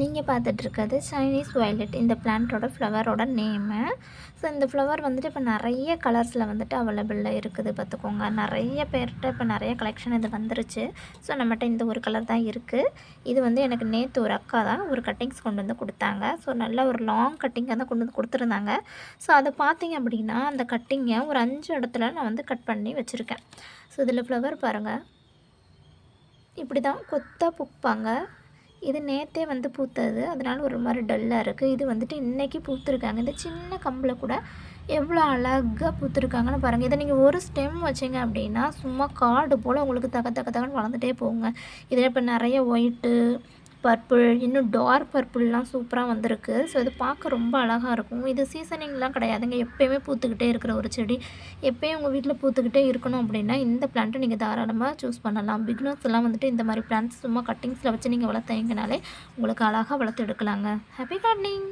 நீங்கள் பார்த்துட்ருக்கிறது Chinese violet இந்த பிளான்ட்டோட ஃப்ளவரோட நேமு ஸோ இந்த ஃப்ளவர் வந்துட்டு இப்போ நிறைய கலர்ஸில் வந்துட்டு அவைலபிளில் இருக்குது பார்த்துக்கோங்க. நிறைய பேர்கிட்ட இப்போ நிறைய கலெக்ஷன் இது வந்துருச்சு. ஸோ நம்மகிட்ட இந்த ஒரு கலர் தான் இருக்குது இது வந்து எனக்கு நேற்று ஒரு அக்கா தான் ஒரு கட்டிங்ஸ் கொண்டு வந்து கொடுத்தாங்க. ஸோ நல்ல ஒரு லாங் கட்டிங்காக தான் கொண்டு வந்து கொடுத்துருந்தாங்க. ஸோ அதை பார்த்தீங்க அப்படின்னா அந்த கட்டிங்கை ஒரு அஞ்சு இடத்துல நான் வந்து கட் பண்ணி வச்சுருக்கேன். ஸோ இதில் ஃப்ளவர் பாருங்கள் இப்படி தான் கொத்தாக பூப்பாங்க. இது நேற்றே வந்து பூத்தது. அதனால ஒரு மாதிரி டல்லாக இருக்குது இது வந்துட்டு இன்றைக்கி பூத்துருக்காங்க. இந்த சின்ன கம்பில் கூட எவ்வளோ அழகாக பூத்துருக்காங்கன்னு பாருங்கள் இதை நீங்கள் ஒரு ஸ்டெம் வச்சிங்க அப்படின்னா சும்மா காடு போல் உங்களுக்கு தக்க தக்க தகன்னு வளர்ந்துட்டே போகுங்க. இதில் இப்போ நிறைய ஒயிட்டு பர்பிள் இன்னும் டார்க் பர்பிள்லாம் சூப்பராக வந்திருக்கு. ஸோ இது பார்க்க ரொம்ப அழகாக இருக்கும். இது சீசனிங்லாம் கிடையாதுங்க. எப்போயுமே பூத்துக்கிட்டே இருக்கிற ஒரு செடி. எப்போயும் உங்கள் வீட்டில் பூத்துக்கிட்டே இருக்கணும் அப்படின்னா இந்த பிளான்ட்டை நீங்கள் தாராளமாக சூஸ் பண்ணலாம். பிக்னர்ஸ் எல்லாம் வந்துட்டு இந்த மாதிரி பிளான்ட்ஸ் சும்மா கட்டிங்ஸில் வச்சு நீங்கள் வளர்த்தீங்கனாலே உங்களுக்கு அழகாக வளர்த்து எடுக்கலாங்க ஹாப்பி கார்டனிங்